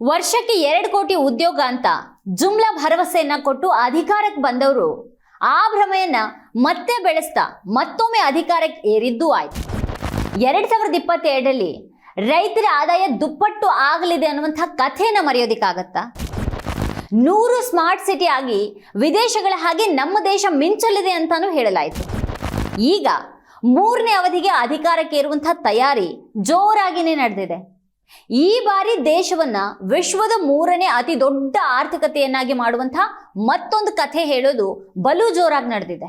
ವರ್ಷಕ್ಕೆ ಎರಡು ಕೋಟಿ ಉದ್ಯೋಗ ಅಂತ ಜುಮ್ಲಾ ಭರವಸೆಯನ್ನ ಕೊಟ್ಟು ಅಧಿಕಾರಕ್ಕೆ ಬಂದವರು ಆ ಭ್ರಮೆಯನ್ನ ಮತ್ತೆ ಬೆಳೆಸ್ತಾ ಮತ್ತೊಮ್ಮೆ ಅಧಿಕಾರಕ್ಕೆ ಏರಿದ್ದು ಆಯ್ತು. ಎರಡ್ ಸಾವಿರದ ಇಪ್ಪತ್ತೆರಡರಲ್ಲಿ ರೈತರ ಆದಾಯ ದುಪ್ಪಟ್ಟು ಆಗಲಿದೆ ಅನ್ನುವಂಥ ಕಥೆನ ಮರೆಯೋದಿಕ್ಕಾಗತ್ತಾ? ನೂರು ಸ್ಮಾರ್ಟ್ ಸಿಟಿ ಆಗಿ ವಿದೇಶಗಳ ಹಾಗೆ ನಮ್ಮ ದೇಶ ಮಿಂಚಲಿದೆ ಅಂತಾನೂ ಹೇಳಲಾಯಿತು. ಈಗ ಮೂರನೇ ಅವಧಿಗೆ ಅಧಿಕಾರಕ್ಕೆ ಇರುವಂತಹ ತಯಾರಿ ಜೋರಾಗಿನೇ ನಡೆದಿದೆ. ಈ ಬಾರಿ ದೇಶವನ್ನ ವಿಶ್ವದ ಮೂರನೇ ಅತಿ ದೊಡ್ಡ ಆರ್ಥಿಕತೆಯನ್ನಾಗಿ ಮಾಡುವಂತಹ ಮತ್ತೊಂದು ಕಥೆ ಹೇಳೋದು ಬಲು ಜೋರಾಗಿ ನಡೆದಿದೆ.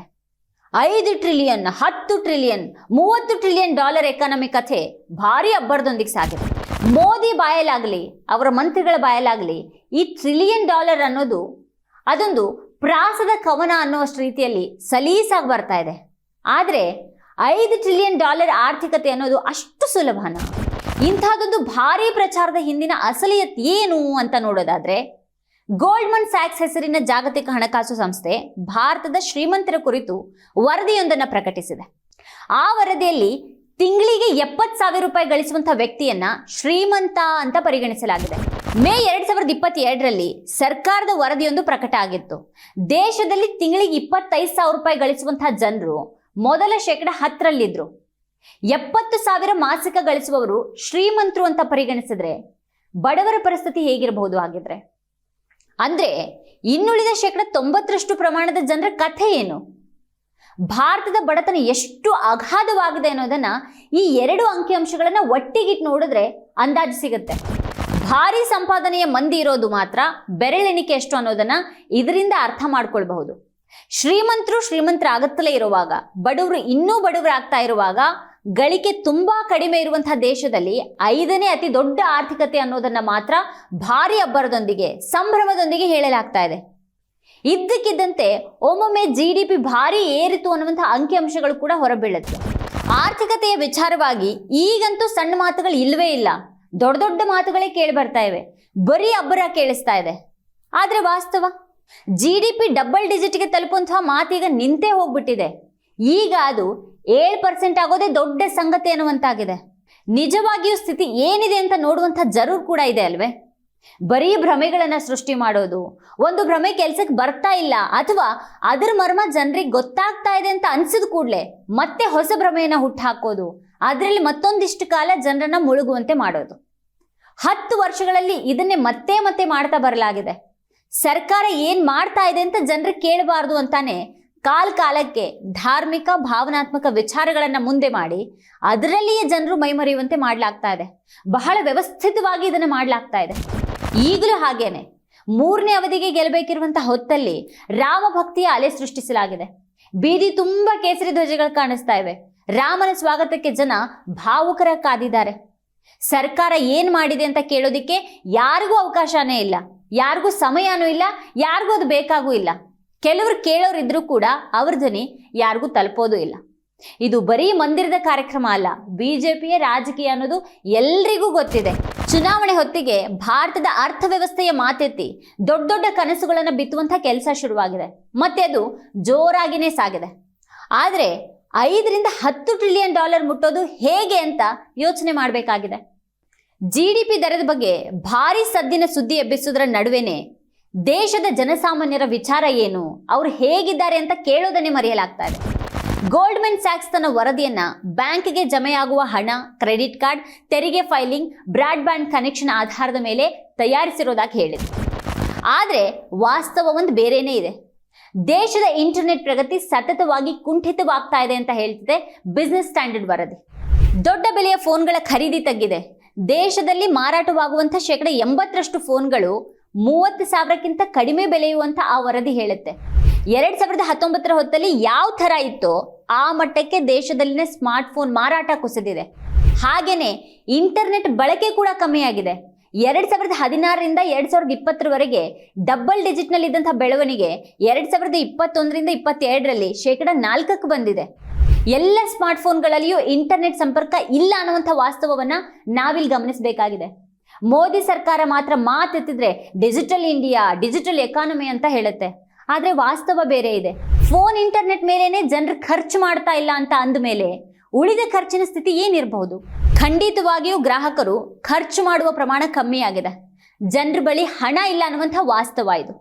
ಐದು ಟ್ರಿಲಿಯನ್ ಹತ್ತು ಟ್ರಿಲಿಯನ್ ಮೂವತ್ತು ಟ್ರಿಲಿಯನ್ ಡಾಲರ್ ಎಕಾನಮಿ ಕಥೆ ಭಾರಿ ಅಬ್ಬರದೊಂದಿಗೆ ಸಾಗಿದೆ. ಮೋದಿ ಬಾಯಲಾಗಲಿ, ಅವರ ಮಂತ್ರಿಗಳ ಬಾಯಲಾಗಲಿ, ಈ ಟ್ರಿಲಿಯನ್ ಡಾಲರ್ ಅನ್ನೋದು ಅದೊಂದು ಪ್ರಾಸದ ಕವನ ಅನ್ನುವಷ್ಟು ರೀತಿಯಲ್ಲಿ ಸಲೀಸಾಗಿ ಬರ್ತಾ ಇದೆ. ಆದರೆ ಐದು ಟ್ರಿಲಿಯನ್ ಡಾಲರ್ ಆರ್ಥಿಕತೆ ಅನ್ನೋದು ಅಷ್ಟು ಸುಲಭನ? ಇಂಥದ್ದೊಂದು ಭಾರಿ ಪ್ರಚಾರದ ಹಿಂದಿನ ಅಸಲಿಯತ್ ಏನು ಅಂತ ನೋಡೋದಾದ್ರೆ, ಗೋಲ್ಡ್ಮನ್ ಸ್ಯಾಕ್ಸ್ ಹೆಸರಿನ ಜಾಗತಿಕ ಹಣಕಾಸು ಸಂಸ್ಥೆ ಭಾರತದ ಶ್ರೀಮಂತರ ಕುರಿತು ವರದಿಯೊಂದನ್ನು ಪ್ರಕಟಿಸಿದೆ. ಆ ವರದಿಯಲ್ಲಿ ತಿಂಗಳಿಗೆ ಎಪ್ಪತ್ತು ಸಾವಿರ ರೂಪಾಯಿ ಗಳಿಸುವಂತಹ ವ್ಯಕ್ತಿಯನ್ನ ಶ್ರೀಮಂತ ಅಂತ ಪರಿಗಣಿಸಲಾಗಿದೆ. ಮೇ ಎರಡ್ ಸಾವಿರದ ಇಪ್ಪತ್ತೆರಡರಲ್ಲಿ ಸರ್ಕಾರದ ವರದಿಯೊಂದು ಪ್ರಕಟ ಆಗಿತ್ತು. ದೇಶದಲ್ಲಿ ತಿಂಗಳಿಗೆ ಇಪ್ಪತ್ತೈದು ಸಾವಿರ ರೂಪಾಯಿ ಗಳಿಸುವಂತಹ ಜನರು ಮೊದಲ ಶೇಕಡ ಹತ್ತರಲ್ಲಿದ್ರು. ಎಪ್ಪತ್ತು ಸಾವಿರ ಮಾಸಿಕ ಗಳಿಸುವವರು ಶ್ರೀಮಂತರು ಅಂತ ಪರಿಗಣಿಸಿದ್ರೆ ಬಡವರ ಪರಿಸ್ಥಿತಿ ಹೇಗಿರಬಹುದು ಹಾಗಿದ್ರೆ? ಅಂದ್ರೆ ಇನ್ನುಳಿದ ಶೇಕಡ ತೊಂಬತ್ತರಷ್ಟು ಪ್ರಮಾಣದ ಜನರ ಕಥೆ ಏನು? ಭಾರತದ ಬಡತನ ಎಷ್ಟು ಅಗಾಧವಾಗಿದೆ ಅನ್ನೋದನ್ನ ಈ ಎರಡು ಅಂಕಿಅಂಶಗಳನ್ನ ಒಟ್ಟಿಗಿಟ್ಟು ನೋಡಿದ್ರೆ ಅಂದಾಜು ಸಿಗುತ್ತೆ. ಭಾರಿ ಸಂಪಾದನೆಯ ಮಂದಿ ಇರೋದು ಮಾತ್ರ ಬೆರಳೆಣಿಕೆ ಎಷ್ಟು ಅನ್ನೋದನ್ನ ಇದರಿಂದ ಅರ್ಥ ಮಾಡ್ಕೊಳ್ಬಹುದು. ಶ್ರೀಮಂತರು ಶ್ರೀಮಂತರಾಗುತ್ತಲೇ ಇರುವಾಗ, ಬಡವರು ಇನ್ನೂ ಬಡವರಾಗ್ತಾ ಇರುವಾಗ, ಗಳಿಕೆ ತುಂಬಾ ಕಡಿಮೆ ಇರುವಂತಹ ದೇಶದಲ್ಲಿ ಐದನೇ ಅತಿ ದೊಡ್ಡ ಆರ್ಥಿಕತೆ ಅನ್ನೋದನ್ನ ಮಾತ್ರ ಭಾರಿ ಅಬ್ಬರದೊಂದಿಗೆ, ಸಂಭ್ರಮದೊಂದಿಗೆ ಹೇಳಲಾಗ್ತಾ ಇದೆ. ಇದ್ದಕ್ಕಿದ್ದಂತೆ ಒಮ್ಮೊಮ್ಮೆ ಜಿ ಡಿ ಪಿ ಭಾರಿ ಏರಿತು ಅನ್ನುವಂತಹ ಅಂಕಿಅಂಶಗಳು ಕೂಡ ಹೊರಬೀಳುತ್ತೆ. ಆರ್ಥಿಕತೆಯ ವಿಚಾರವಾಗಿ ಈಗಂತೂ ಸಣ್ಣ ಮಾತುಗಳು ಇಲ್ಲವೇ ಇಲ್ಲ. ದೊಡ್ಡ ದೊಡ್ಡ ಮಾತುಗಳೇ ಕೇಳಿ ಬರ್ತಾ ಇವೆ. ಬರೀ ಅಬ್ಬರ ಕೇಳಿಸ್ತಾ ಇದೆ. ಆದ್ರೆ ವಾಸ್ತವ? ಜಿ ಡಿ ಪಿ ಡಬಲ್ ಡಿಜಿಟ್ಗೆ ತಲುಪುವಂತಹ ಮಾತೀಗ ನಿಂತೇ ಹೋಗ್ಬಿಟ್ಟಿದೆ. ಈಗ ಅದು ಏಳು ಪರ್ಸೆಂಟ್ ಆಗೋದೇ ದೊಡ್ಡ ಸಂಗತಿ ಅನ್ನುವಂತಾಗಿದೆ. ನಿಜವಾಗಿಯೂ ಸ್ಥಿತಿ ಏನಿದೆ ಅಂತ ನೋಡುವಂಥ ಜರೂರ್ ಕೂಡ ಇದೆ ಅಲ್ವೇ? ಬರೀ ಭ್ರಮೆಗಳನ್ನು ಸೃಷ್ಟಿ ಮಾಡೋದು, ಒಂದು ಭ್ರಮೆ ಕೆಲ್ಸಕ್ಕೆ ಬರ್ತಾ ಇಲ್ಲ ಅಥವಾ ಅದರ ಮರ್ಮ ಜನರಿಗೆ ಗೊತ್ತಾಗ್ತಾ ಇದೆ ಅಂತ ಅನ್ಸಿದ ಕೂಡಲೇ ಮತ್ತೆ ಹೊಸ ಭ್ರಮೆಯನ್ನ ಹುಟ್ಟುಹಾಕೋದು ಅದರಲ್ಲಿ ಮತ್ತೊಂದಿಷ್ಟು ಕಾಲ ಜನರನ್ನ ಮುಳುಗುವಂತೆ ಮಾಡೋದು. ಹತ್ತು ವರ್ಷಗಳಲ್ಲಿ ಇದನ್ನೇ ಮತ್ತೆ ಮತ್ತೆ ಮಾಡ್ತಾ ಬರಲಾಗಿದೆ. ಸರ್ಕಾರ ಏನ್ ಮಾಡ್ತಾ ಇದೆ ಅಂತ ಜನರು ಕೇಳಬಾರ್ದು ಅಂತಾನೆ ಕಾಲ್ ಕಾಲಕ್ಕೆ ಧಾರ್ಮಿಕ, ಭಾವನಾತ್ಮಕ ವಿಚಾರಗಳನ್ನ ಮುಂದೆ ಮಾಡಿ ಅದರಲ್ಲಿಯೇ ಜನರು ಮೈಮರೆಯುವಂತೆ ಮಾಡಲಾಗ್ತಾ ಇದೆ. ಬಹಳ ವ್ಯವಸ್ಥಿತವಾಗಿ ಇದನ್ನ ಮಾಡಲಾಗ್ತಾ ಇದೆ. ಈಗಲೂ ಹಾಗೇನೆ. ಮೂರನೇ ಅವಧಿಗೆ ಗೆಲ್ಲಬೇಕಿರುವಂತಹ ಹೊತ್ತಲ್ಲಿ ರಾಮಭಕ್ತಿಯ ಅಲೆ ಸೃಷ್ಟಿಸಲಾಗಿದೆ. ಬೀದಿ ತುಂಬಾ ಕೇಸರಿ ಧ್ವಜಗಳು ಕಾಣಿಸ್ತಾ ಇವೆ. ರಾಮನ ಸ್ವಾಗತಕ್ಕೆ ಜನ ಭಾವುಕರ ಕಾದಿದ್ದಾರೆ. ಸರ್ಕಾರ ಏನು ಮಾಡಿದೆ ಅಂತ ಕೇಳೋದಕ್ಕೆ ಯಾರಿಗೂ ಅವಕಾಶನೇ ಇಲ್ಲ, ಯಾರಿಗೂ ಸಮಯನೂ ಇಲ್ಲ, ಯಾರಿಗೂ ಅದು ಬೇಕಾಗೂ ಇಲ್ಲ. ಕೆಲವರು ಕೇಳೋರಿದ್ರು ಕೂಡ ಅವ್ರ ಧ್ವನಿ ಯಾರಿಗೂ ತಲುಪೋದು ಇಲ್ಲ. ಇದು ಬರೀ ಮಂದಿರದ ಕಾರ್ಯಕ್ರಮ ಅಲ್ಲ, ಬಿಜೆಪಿಯ ರಾಜಕೀಯ ಅನ್ನೋದು ಎಲ್ರಿಗೂ ಗೊತ್ತಿದೆ. ಚುನಾವಣೆ ಹೊತ್ತಿಗೆ ಭಾರತದ ಅರ್ಥವ್ಯವಸ್ಥೆಯ ಮಾತೆತ್ತಿ ದೊಡ್ಡ ದೊಡ್ಡ ಕನಸುಗಳನ್ನು ಬಿತ್ತುವಂಥ ಕೆಲಸ ಶುರುವಾಗಿದೆ. ಮತ್ತೆ ಅದು ಜೋರಾಗಿನೇ ಸಾಗಿದೆ. ಆದರೆ ಐದರಿಂದ ಹತ್ತು ಟ್ರಿಲಿಯನ್ ಡಾಲರ್ ಮುಟ್ಟೋದು ಹೇಗೆ ಅಂತ ಯೋಚನೆ ಮಾಡಬೇಕಾಗಿದೆ. ಜಿ ಡಿ ಪಿ ದರದ ಬಗ್ಗೆ ಭಾರಿ ಸದ್ದಿನ ಸುದ್ದಿ ಎಬ್ಬಿಸೋದ್ರ ನಡುವೆನೆ ದೇಶದ ಜನಸಾಮಾನ್ಯರ ವಿಚಾರ ಏನು, ಅವ್ರು ಹೇಗಿದ್ದಾರೆ ಅಂತ ಕೇಳೋದನ್ನೇ ಮರೆಯಲಾಗ್ತಾ ಇದೆ. ಗೋಲ್ಡ್ಮೆನ್ ಸ್ಯಾಕ್ಸ್ ತನ್ನ ವರದಿಯನ್ನ ಬ್ಯಾಂಕ್ಗೆ ಜಮೆಯಾಗುವ ಹಣ, ಕ್ರೆಡಿಟ್ ಕಾರ್ಡ್, ತೆರಿಗೆ ಫೈಲಿಂಗ್, ಬ್ರಾಡ್ಬ್ಯಾಂಡ್ ಕನೆಕ್ಷನ್ ಆಧಾರದ ಮೇಲೆ ತಯಾರಿಸಿರೋದಾಗಿ ಹೇಳಿದೆ. ಆದರೆ ವಾಸ್ತವ ಒಂದು ಬೇರೆಯೇ ಇದೆ. ದೇಶದ ಇಂಟರ್ನೆಟ್ ಪ್ರಗತಿ ಸತತವಾಗಿ ಕುಂಠಿತವಾಗ್ತಾ ಇದೆ ಅಂತ ಹೇಳ್ತಿದೆ ಬಿಸ್ನೆಸ್ ಸ್ಟ್ಯಾಂಡರ್ಡ್ ವರದಿ. ದೊಡ್ಡ ಬೆಲೆಯ ಫೋನ್ಗಳ ಖರೀದಿ ತಗ್ಗಿದೆ. ದೇಶದಲ್ಲಿ ಮಾರಾಟವಾಗುವಂಥ ಶೇಕಡ ಎಂಬತ್ತರಷ್ಟು ಫೋನ್ಗಳು ಮೂವತ್ತು ಸಾವಿರಕ್ಕಿಂತ ಕಡಿಮೆ ಬೆಲೆಯುವಂತ ಆ ವರದಿ ಹೇಳುತ್ತೆ. ಎರಡ್ ಸಾವಿರದ ಹತ್ತೊಂಬತ್ತರ ಹೊತ್ತಲ್ಲಿ ಯಾವ ಥರ ಇತ್ತೋ ಆ ಮಟ್ಟಕ್ಕೆ ದೇಶದಲ್ಲಿನ ಸ್ಮಾರ್ಟ್ ಫೋನ್ ಮಾರಾಟ ಕುಸಿದಿದೆ. ಹಾಗೇನೆ ಇಂಟರ್ನೆಟ್ ಬಳಕೆ ಕೂಡ ಕಮ್ಮಿಯಾಗಿದೆ. ಎರಡ್ ಸಾವಿರದ ಹದಿನಾರರಿಂದ ಎರಡ್ ಸಾವಿರದ ಇಪ್ಪತ್ತರವರೆಗೆ ಡಬಲ್ ಡಿಜಿಟ್ನಲ್ಲಿ ಇದ್ದಂತಹ ಬೆಳವಣಿಗೆ ಎರಡ್ ಸಾವಿರದ ಇಪ್ಪತ್ತೊಂದರಿಂದ ಇಪ್ಪತ್ತೆರಡರಲ್ಲಿ ಶೇಕಡ ನಾಲ್ಕಕ್ಕೆ ಬಂದಿದೆ. ಎಲ್ಲ ಸ್ಮಾರ್ಟ್ ಫೋನ್ಗಳಲ್ಲಿಯೂ ಇಂಟರ್ನೆಟ್ ಸಂಪರ್ಕ ಇಲ್ಲ ಅನ್ನುವಂಥ ವಾಸ್ತವವನ್ನ ನಾವಿಲ್ಲಿ ಗಮನಿಸಬೇಕಾಗಿದೆ. ಮೋದಿ ಸರ್ಕಾರ ಮಾತ್ರ ಮಾತೆತ್ತಿದ್ರೆ ಡಿಜಿಟಲ್ ಇಂಡಿಯಾ ಡಿಜಿಟಲ್ ಎಕಾನಮಿ ಅಂತ ಹೇಳುತ್ತೆ. ಆದರೆ ವಾಸ್ತವ ಬೇರೆ ಇದೆ. ಫೋನ್ ಇಂಟರ್ನೆಟ್ ಮೇಲೇನೆ ಜನರು ಖರ್ಚು ಮಾಡ್ತಾ ಇಲ್ಲ ಅಂತ ಅಂದಮೇಲೆ ಉಳಿದ ಖರ್ಚಿನ ಸ್ಥಿತಿ ಏನಿರಬಹುದು? ಖಂಡಿತವಾಗಿಯೂ ಗ್ರಾಹಕರು ಖರ್ಚು ಮಾಡುವ ಪ್ರಮಾಣ ಕಮ್ಮಿ ಆಗಿದೆ. ಜನರ ಬಳಿ ಹಣ ಇಲ್ಲ ಅನ್ನುವಂಥ ವಾಸ್ತವ ಇದು.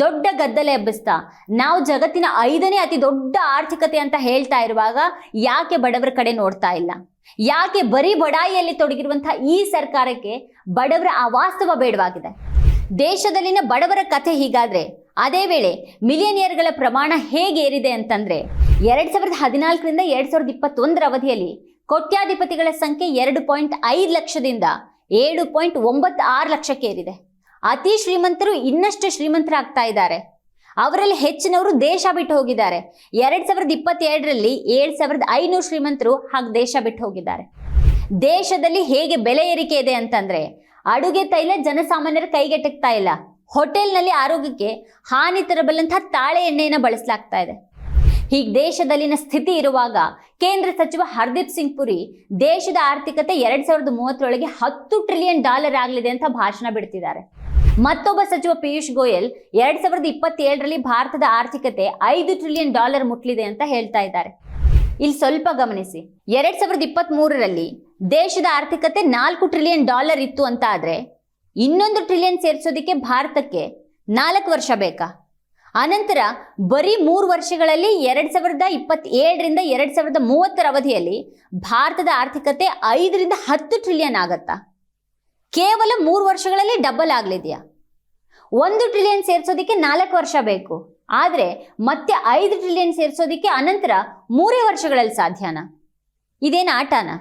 ದೊಡ್ಡ ಗದ್ದಲ ಎಬ್ಬಿಸ್ತಾ ನಾವು ಜಗತ್ತಿನ ಐದನೇ ಅತಿ ದೊಡ್ಡ ಆರ್ಥಿಕತೆ ಅಂತ ಹೇಳ್ತಾ ಇರುವಾಗ ಯಾಕೆ ಬಡವರ ಕಡೆ ನೋಡ್ತಾ ಇಲ್ಲ? ಯಾಕೆ ಬರೀ ಬಡಾಯಿಯಲ್ಲಿ ತೊಡಗಿರುವಂತಹ ಈ ಸರ್ಕಾರಕ್ಕೆ ಬಡವರ ಆ ವಾಸ್ತವ ಬೇಡವಾಗಿದೆ? ದೇಶದಲ್ಲಿನ ಬಡವರ ಕಥೆ ಹೀಗಾದ್ರೆ, ಅದೇ ವೇಳೆ ಮಿಲಿಯನಿಯರ್ಗಳ ಪ್ರಮಾಣ ಹೇಗೆ ಏರಿದೆ ಅಂತಂದ್ರೆ, ಎರಡ್ ಸಾವಿರದ ಹದಿನಾಲ್ಕರಿಂದ ಎರಡ್ ಸಾವಿರದ ಇಪ್ಪತ್ತೊಂದರ ಅವಧಿಯಲ್ಲಿ ಕೋಟ್ಯಾಧಿಪತಿಗಳ ಸಂಖ್ಯೆ ಎರಡು ಪಾಯಿಂಟ್ ಐದು ಲಕ್ಷದಿಂದ ಏಳು ಪಾಯಿಂಟ್ ಒಂಬತ್ತು ಆರು ಲಕ್ಷಕ್ಕೆ ಏರಿದೆ. ಅತಿ ಶ್ರೀಮಂತರು ಇನ್ನಷ್ಟು ಶ್ರೀಮಂತರಾಗ್ತಾ ಇದ್ದಾರೆ. ಅವರಲ್ಲಿ ಹೆಚ್ಚಿನವರು ದೇಶ ಬಿಟ್ಟು ಹೋಗಿದ್ದಾರೆ. ಎರಡ್ ಸಾವಿರದ ಇಪ್ಪತ್ತೆರಡರಲ್ಲಿ ಏಳು ಸಾವಿರದ ಐನೂರು ಶ್ರೀಮಂತರು ಹಾಗೆ ದೇಶ ಬಿಟ್ಟು ಹೋಗಿದ್ದಾರೆ. ದೇಶದಲ್ಲಿ ಹೇಗೆ ಬೆಲೆ ಏರಿಕೆ ಇದೆ ಅಂತಂದ್ರೆ, ಅಡುಗೆ ತೈಲ ಜನಸಾಮಾನ್ಯರ ಕೈಗೆಟಕ್ತಾ ಇಲ್ಲ. ಹೋಟೆಲ್ನಲ್ಲಿ ಆರೋಗ್ಯಕ್ಕೆ ಹಾನಿ ತರಬಲ್ಲಂತಹ ತಾಳೆ ಎಣ್ಣೆಯನ್ನು ಬಳಸಲಾಗ್ತಾ ಇದೆ. ಹೀಗೆ ದೇಶದಲ್ಲಿನ ಸ್ಥಿತಿ ಇರುವಾಗ ಕೇಂದ್ರ ಸಚಿವ ಹರ್ದೀಪ್ ಸಿಂಗ್ ಪುರಿ ದೇಶದ ಆರ್ಥಿಕತೆ ಎರಡ್ ಸಾವಿರದ ಮೂವತ್ತರೊಳಗೆ ಹತ್ತು ಟ್ರಿಲಿಯನ್ ಡಾಲರ್ ಆಗಲಿದೆ ಅಂತ ಭಾಷಣ ಬಿಡ್ತಿದ್ದಾರೆ. ಮತ್ತೊಬ್ಬ ಸಚಿವ ಪಿಯೂಷ್ ಗೋಯಲ್ ಎರಡ್ ಸಾವಿರದ ಇಪ್ಪತ್ತೇಳರಲ್ಲಿ ಭಾರತದ ಆರ್ಥಿಕತೆ ಐದು ಟ್ರಿಲಿಯನ್ ಡಾಲರ್ ಮುಟ್ಲಿದೆ ಅಂತ ಹೇಳ್ತಾ ಇದ್ದಾರೆ. ಇಲ್ಲಿ ಸ್ವಲ್ಪ ಗಮನಿಸಿ, ಎರಡ್ ಸಾವಿರದ ಇಪ್ಪತ್ತ್ ಮೂರರಲ್ಲಿ ದೇಶದ ಆರ್ಥಿಕತೆ ನಾಲ್ಕು ಟ್ರಿಲಿಯನ್ ಡಾಲರ್ ಇತ್ತು ಅಂತ ಆದ್ರೆ ಇನ್ನೊಂದು ಟ್ರಿಲಿಯನ್ ಸೇರಿಸೋದಕ್ಕೆ ಭಾರತಕ್ಕೆ ನಾಲ್ಕು ವರ್ಷ ಬೇಕಾ? ಅನಂತರ ಬರೀ ಮೂರು ವರ್ಷಗಳಲ್ಲಿ ಎರಡ್ ಸಾವಿರದ ಇಪ್ಪತ್ತೇಳರಿಂದ ಎರಡ್ ಸಾವಿರದ ಮೂವತ್ತರ ಅವಧಿಯಲ್ಲಿ ಭಾರತದ ಆರ್ಥಿಕತೆ ಐದರಿಂದ ಹತ್ತು ಟ್ರಿಲಿಯನ್ ಆಗತ್ತಾ? ಕೇವಲ ಮೂರು ವರ್ಷಗಳಲ್ಲಿ ಡಬಲ್ ಆಗ್ಲಿದೆಯಾ? ಒಂದು ಟ್ರಿಲಿಯನ್ ಸೇರಿಸೋದಕ್ಕೆ ನಾಲ್ಕು ವರ್ಷ ಬೇಕು. ಆದರೆ ಮತ್ತೆ ಐದು ಟ್ರಿಲಿಯನ್ ಸೇರಿಸೋದಕ್ಕೆ ಅನಂತರ ಮೂರೇ ವರ್ಷಗಳಲ್ಲಿ ಸಾಧ್ಯನಾ? ಇದೇನು ಆಟನಾ?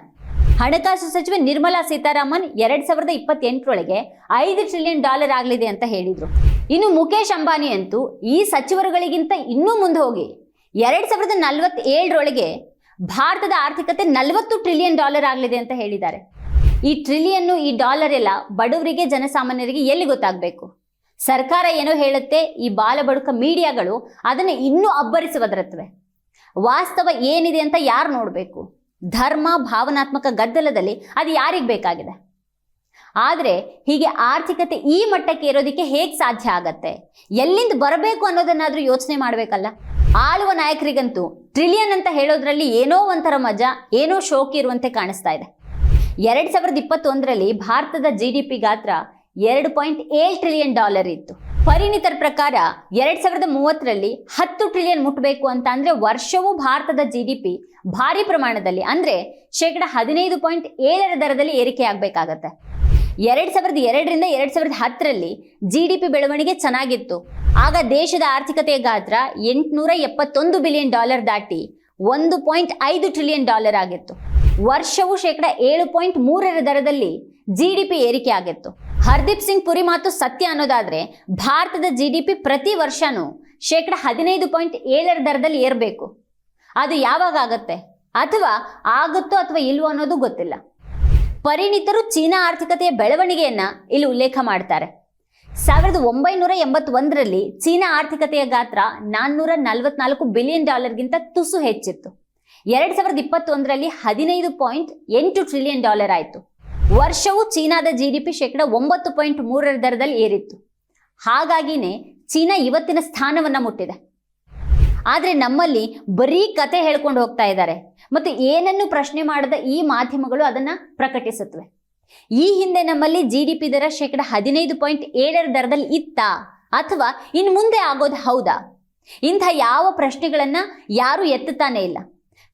ಹಣಕಾಸು ಸಚಿವೆ ನಿರ್ಮಲಾ ಸೀತಾರಾಮನ್ ಎರಡ್ ಸಾವಿರದ ಇಪ್ಪತ್ತೆಂಟರೊಳಗೆ ಐದು ಟ್ರಿಲಿಯನ್ ಡಾಲರ್ ಆಗಲಿದೆ ಅಂತ ಹೇಳಿದ್ರು. ಇನ್ನು ಮುಖೇಶ್ ಅಂಬಾನಿ ಅಂತೂ ಈ ಸಚಿವರುಗಳಿಗಿಂತ ಇನ್ನೂ ಮುಂದೆ ಹೋಗಿ ಎರಡ್ ಸಾವಿರದ ನಲವತ್ತೇಳರೊಳಗೆ ಭಾರತದ ಆರ್ಥಿಕತೆ ನಲವತ್ತು ಟ್ರಿಲಿಯನ್ ಡಾಲರ್ ಆಗಲಿದೆ ಅಂತ ಹೇಳಿದ್ದಾರೆ. ಈ ಟ್ರಿಲಿಯನ್ನು ಈ ಡಾಲರ್ ಎಲ್ಲ ಬಡವರಿಗೆ, ಜನಸಾಮಾನ್ಯರಿಗೆ ಎಲ್ಲಿ ಗೊತ್ತಾಗಬೇಕು? ಸರ್ಕಾರ ಏನೋ ಹೇಳುತ್ತೆ, ಈ ಬಾಲಬಡುಕ ಮೀಡಿಯಾಗಳು ಅದನ್ನು ಇನ್ನೂ ಅಬ್ಬರಿಸುವುದರತ್ವೆ. ವಾಸ್ತವ ಏನಿದೆ ಅಂತ ಯಾರು ನೋಡಬೇಕು? ಧರ್ಮ, ಭಾವನಾತ್ಮಕ ಗದ್ದಲದಲ್ಲಿ ಅದು ಯಾರಿಗೆ ಬೇಕಾಗಿದೆ? ಆದರೆ ಹೀಗೆ ಆರ್ಥಿಕತೆ ಈ ಮಟ್ಟಕ್ಕೆ ಇರೋದಕ್ಕೆ ಹೇಗೆ ಸಾಧ್ಯ ಆಗತ್ತೆ? ಎಲ್ಲಿಂದ ಬರಬೇಕು ಅನ್ನೋದನ್ನಾದರೂ ಯೋಚನೆ ಮಾಡಬೇಕಲ್ಲ? ಆಳುವ ನಾಯಕರಿಗಂತೂ ಟ್ರಿಲಿಯನ್ ಅಂತ ಹೇಳೋದ್ರಲ್ಲಿ ಏನೋ ಒಂಥರ ಮಜಾ, ಏನೋ ಶೋಕಿ ಇರುವಂತೆ ಕಾಣಿಸ್ತಾ ಇದೆ. ಎರಡು ಸಾವಿರದ ಇಪ್ಪತ್ತೊಂದರಲ್ಲಿ ಭಾರತದ ಜಿ ಡಿ ಪಿ ಗಾತ್ರ ಎರಡು ಪಾಯಿಂಟ್ ಏಳು ಟ್ರಿಲಿಯನ್ ಡಾಲರ್ ಇತ್ತು. ಪರಿಣಿತರ ಪ್ರಕಾರ ಎರಡು ಸಾವಿರದ ಮೂವತ್ತರಲ್ಲಿ ಹತ್ತು ಟ್ರಿಲಿಯನ್ ಮುಟ್ಟಬೇಕು ಅಂತ ಅಂದ್ರೆ ವರ್ಷವೂ ಭಾರತದ ಜಿ ಡಿ ಪಿ ಭಾರಿ ಪ್ರಮಾಣದಲ್ಲಿ, ಅಂದ್ರೆ ಶೇಕಡ ಹದಿನೈದು ಪಾಯಿಂಟ್ ಏಳರ ದರದಲ್ಲಿ ಏರಿಕೆ ಆಗಬೇಕಾಗತ್ತೆ. ಎರಡ್ ಸಾವಿರದ ಎರಡರಿಂದ ಎರಡ್ ಸಾವಿರದ ಹತ್ತರಲ್ಲಿ ಜಿ ಡಿ ಪಿ ಬೆಳವಣಿಗೆ ಚೆನ್ನಾಗಿತ್ತು. ಆಗ ದೇಶದ ಆರ್ಥಿಕತೆಯ ಗಾತ್ರ ಎಂಟುನೂರ ಎಪ್ಪತ್ತೊಂದು ಬಿಲಿಯನ್ ಡಾಲರ್ ದಾಟಿ ಒಂದು ಪಾಯಿಂಟ್ ಐದು ಟ್ರಿಲಿಯನ್ ಡಾಲರ್ ಆಗಿತ್ತು. ವರ್ಷವು ಶೇಕಡ ಏಳು ಪಾಯಿಂಟ್ ಮೂರರ ದರದಲ್ಲಿ ಜಿ ಡಿ ಪಿ ಏರಿಕೆ ಆಗಿತ್ತು. ಹರ್ದೀಪ್ ಸಿಂಗ್ ಪುರಿ ಮಾತು ಸತ್ಯ ಅನ್ನೋದಾದ್ರೆ ಭಾರತದ ಜಿ ಡಿ ಪಿ ಪ್ರತಿ ವರ್ಷನೂ ಶೇಕಡ ಹದಿನೈದು ಪಾಯಿಂಟ್ ಏಳರ ದರದಲ್ಲಿ ಏರಬೇಕು. ಅದು ಯಾವಾಗ ಆಗತ್ತೆ? ಅಥವಾ ಆಗುತ್ತೋ ಅಥವಾ ಇಲ್ವೋ ಅನ್ನೋದು ಗೊತ್ತಿಲ್ಲ. ಪರಿಣಿತರು ಚೀನಾ ಆರ್ಥಿಕತೆಯ ಬೆಳವಣಿಗೆಯನ್ನ ಇಲ್ಲಿ ಉಲ್ಲೇಖ ಮಾಡ್ತಾರೆ. ಸಾವಿರದ ಒಂಬೈನೂರ ಎಂಬತ್ತೊಂದರಲ್ಲಿ ಚೀನಾ ಆರ್ಥಿಕತೆಯ ಗಾತ್ರ ನಾನ್ನೂರ ನಲವತ್ನಾಲ್ಕು ಬಿಲಿಯನ್ ಡಾಲರ್ಗಿಂತ ತುಸು ಹೆಚ್ಚಿತ್ತು. ಎರಡ್ ಸಾವಿರದ ಇಪ್ಪತ್ತೊಂದರಲ್ಲಿ ಹದಿನೈದು ಪಾಯಿಂಟ್ ಎಂಟು ಟ್ರಿಲಿಯನ್ ಡಾಲರ್ ಆಯಿತು. ವರ್ಷವು ಚೀನಾದ ಜಿ ಡಿ ಪಿ ಶೇಕಡ ಒಂಬತ್ತು ಪಾಯಿಂಟ್ ಮೂರರ ದರದಲ್ಲಿ ಏರಿತ್ತು. ಹಾಗಾಗಿನೇ ಚೀನಾ ಇವತ್ತಿನ ಸ್ಥಾನವನ್ನು ಮುಟ್ಟಿದೆ. ಆದರೆ ನಮ್ಮಲ್ಲಿ ಬರೀ ಕತೆ ಹೇಳ್ಕೊಂಡು ಹೋಗ್ತಾ ಇದ್ದಾರೆ. ಮತ್ತು ಏನನ್ನು ಪ್ರಶ್ನೆ ಮಾಡದ ಈ ಮಾಧ್ಯಮಗಳು ಅದನ್ನು ಪ್ರಕಟಿಸುತ್ತವೆ. ಈ ಹಿಂದೆ ನಮ್ಮಲ್ಲಿ ಜಿ ಡಿ ಪಿ ದರ ಶೇಕಡ ಹದಿನೈದು ಪಾಯಿಂಟ್ ಏಳರ ದರದಲ್ಲಿ ಇತ್ತಾ? ಅಥವಾ ಇನ್ನು ಮುಂದೆ ಆಗೋದು ಹೌದಾ? ಇಂಥ ಯಾವ ಪ್ರಶ್ನೆಗಳನ್ನ ಯಾರು ಎತ್ತುತ್ತಾನೆ ಇಲ್ಲ.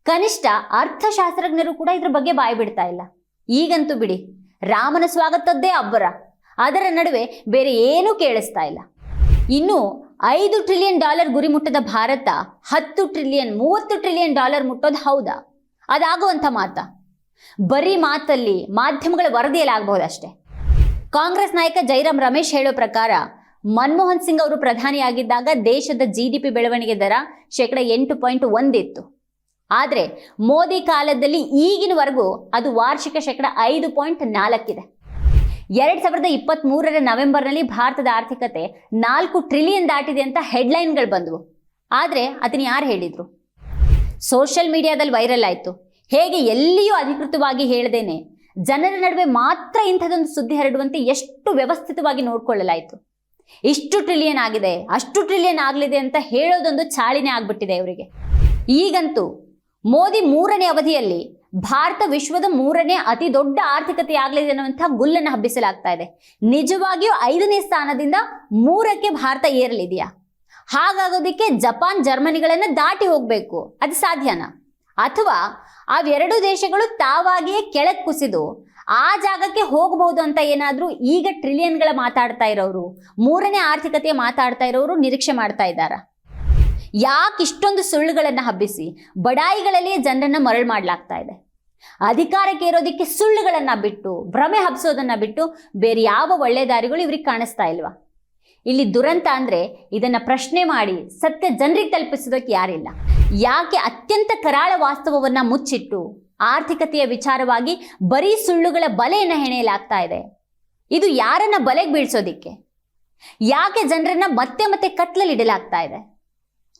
ಕನಿಷ್ಠ ಅರ್ಥಶಾಸ್ತ್ರಜ್ಞರು ಕೂಡ ಇದ್ರ ಬಗ್ಗೆ ಬಾಯಿ ಬಿಡ್ತಾ ಇಲ್ಲ. ಈಗಂತೂ ಬಿಡಿ, ರಾಮನ ಸ್ವಾಗತದ್ದೇ ಅಬ್ಬರ. ಅದರ ನಡುವೆ ಬೇರೆ ಏನೂ ಕೇಳಿಸ್ತಾ ಇಲ್ಲ. ಇನ್ನು ಐದು ಟ್ರಿಲಿಯನ್ ಡಾಲರ್ ಗುರಿ ಮುಟ್ಟದ ಭಾರತ, ಹತ್ತು ಟ್ರಿಲಿಯನ್ ಮೂವತ್ತು ಟ್ರಿಲಿಯನ್ ಡಾಲರ್ ಮುಟ್ಟೋದು ಹೌದಾ? ಅದಾಗುವಂಥ ಮಾತಾ. ಬರೀ ಮಾತಲ್ಲಿ ಮಾಧ್ಯಮಗಳ ವರದಿಯಲ್ಲಿ ಆಗಬಹುದಷ್ಟೇ ಕಾಂಗ್ರೆಸ್ ನಾಯಕ ಜೈರಾಮ್ ರಮೇಶ್ ಹೇಳೋ ಪ್ರಕಾರ, ಮನಮೋಹನ್ ಸಿಂಗ್ ಅವರು ಪ್ರಧಾನಿಯಾಗಿದ್ದಾಗ ದೇಶದ ಜಿ ಡಿ ಪಿ ಬೆಳವಣಿಗೆ ದರ ಶೇಕಡ ಎಂಟು ಪಾಯಿಂಟ್ ಒಂದಿತ್ತು ಆದರೆ ಮೋದಿ ಕಾಲದಲ್ಲಿ ಈಗಿನವರೆಗೂ ಅದು ವಾರ್ಷಿಕ ಶೇಕಡ ಐದು ಪಾಯಿಂಟ್ ನಾಲ್ಕಿದೆ ಎರಡ್ ಸಾವಿರದ ಇಪ್ಪತ್ತ್ ಮೂರರ ನವೆಂಬರ್ನಲ್ಲಿ ಭಾರತದ ಆರ್ಥಿಕತೆ ನಾಲ್ಕು ಟ್ರಿಲಿಯನ್ ದಾಟಿದೆ ಅಂತ ಹೆಡ್ಲೈನ್ಗಳು ಬಂದವು. ಆದರೆ ಅದನ್ನ ಯಾರು ಹೇಳಿದ್ರು? ಸೋಷಿಯಲ್ ಮೀಡಿಯಾದಲ್ಲಿ ವೈರಲ್ ಆಯಿತು. ಹೇಗೆ ಎಲ್ಲಿಯೂ ಅಧಿಕೃತವಾಗಿ ಹೇಳದೇನೆ, ಜನರ ನಡುವೆ ಮಾತ್ರ ಇಂಥದೊಂದು ಸುದ್ದಿ ಹರಡುವಂತೆ ಎಷ್ಟು ವ್ಯವಸ್ಥಿತವಾಗಿ ನೋಡಿಕೊಳ್ಳಲಾಯಿತು. ಇಷ್ಟು ಟ್ರಿಲಿಯನ್ ಆಗಿದೆ, ಅಷ್ಟು ಟ್ರಿಲಿಯನ್ ಆಗಲಿದೆ ಅಂತ ಹೇಳೋದೊಂದು ಚಾಳಿನೇ ಆಗ್ಬಿಟ್ಟಿದೆ ಇವರಿಗೆ. ಈಗಂತೂ ಮೋದಿ ಮೂರನೇ ಅವಧಿಯಲ್ಲಿ ಭಾರತ ವಿಶ್ವದ ಮೂರನೇ ಅತಿ ದೊಡ್ಡ ಆರ್ಥಿಕತೆ ಆಗಲಿದೆ ಅನ್ನುವಂಥ ಗುಲ್ಲನ್ನು ಹಬ್ಬಿಸಲಾಗ್ತಾ ಇದೆ. ನಿಜವಾಗಿಯೂ ಐದನೇ ಸ್ಥಾನದಿಂದ ಮೂರಕ್ಕೆ ಭಾರತ ಏರಲಿದೆಯಾ? ಹಾಗಾಗೋದಕ್ಕೆ ಜಪಾನ್, ಜರ್ಮನಿಗಳನ್ನು ದಾಟಿ ಹೋಗಬೇಕು. ಅದು ಸಾಧ್ಯನಾ? ಅಥವಾ ಅವೆರಡು ದೇಶಗಳು ತಾವಾಗಿಯೇ ಕೆಳಕ್ಕೆ ಕುಸಿದು ಆ ಜಾಗಕ್ಕೆ ಹೋಗಬಹುದು ಅಂತ ಏನಾದರೂ ಈಗ ಟ್ರಿಲಿಯನ್ಗಳ ಮಾತಾಡ್ತಾ ಇರೋರು, ಮೂರನೇ ಆರ್ಥಿಕತೆ ಮಾತಾಡ್ತಾ ಇರೋರು ನಿರೀಕ್ಷೆ ಮಾಡ್ತಾ ಇದ್ದಾರಾ? ಯಾಕೆ ಇಷ್ಟೊಂದು ಸುಳ್ಳುಗಳನ್ನು ಹಬ್ಬಿಸಿ ಬಡಾಯಿಗಳಲ್ಲಿಯೇ ಜನರನ್ನು ಮರಳು ಮಾಡಲಾಗ್ತಾ ಇದೆ? ಅಧಿಕಾರಕ್ಕೆ ಇರೋದಕ್ಕೆ ಸುಳ್ಳುಗಳನ್ನ ಬಿಟ್ಟು, ಭ್ರಮೆ ಹಬ್ಸೋದನ್ನ ಬಿಟ್ಟು ಬೇರೆ ಯಾವ ಒಳ್ಳೆ ದಾರಿಗಳು ಇವ್ರಿಗೆ ಕಾಣಿಸ್ತಾ ಇಲ್ವಾ? ಇಲ್ಲಿ ದುರಂತ ಅಂದ್ರೆ ಇದನ್ನ ಪ್ರಶ್ನೆ ಮಾಡಿ ಸತ್ಯ ಜನರಿಗೆ ತಲುಪಿಸೋದಕ್ಕೆ ಯಾರಿಲ್ಲ. ಯಾಕೆ ಅತ್ಯಂತ ಕರಾಳ ವಾಸ್ತವವನ್ನ ಮುಚ್ಚಿಟ್ಟು ಆರ್ಥಿಕತೆಯ ವಿಚಾರವಾಗಿ ಬರೀ ಸುಳ್ಳುಗಳ ಬಲೆಯನ್ನು ಹೆಣೆಯಲಾಗ್ತಾ ಇದೆ? ಇದು ಯಾರನ್ನ ಬಲೆಗೆ ಬೀಳ್ಸೋದಿಕ್ಕೆ? ಯಾಕೆ ಜನರನ್ನ ಮತ್ತೆ ಮತ್ತೆ ಕತ್ಲಲ್ಲಿ ಇಡಲಾಗ್ತಾ ಇದೆ?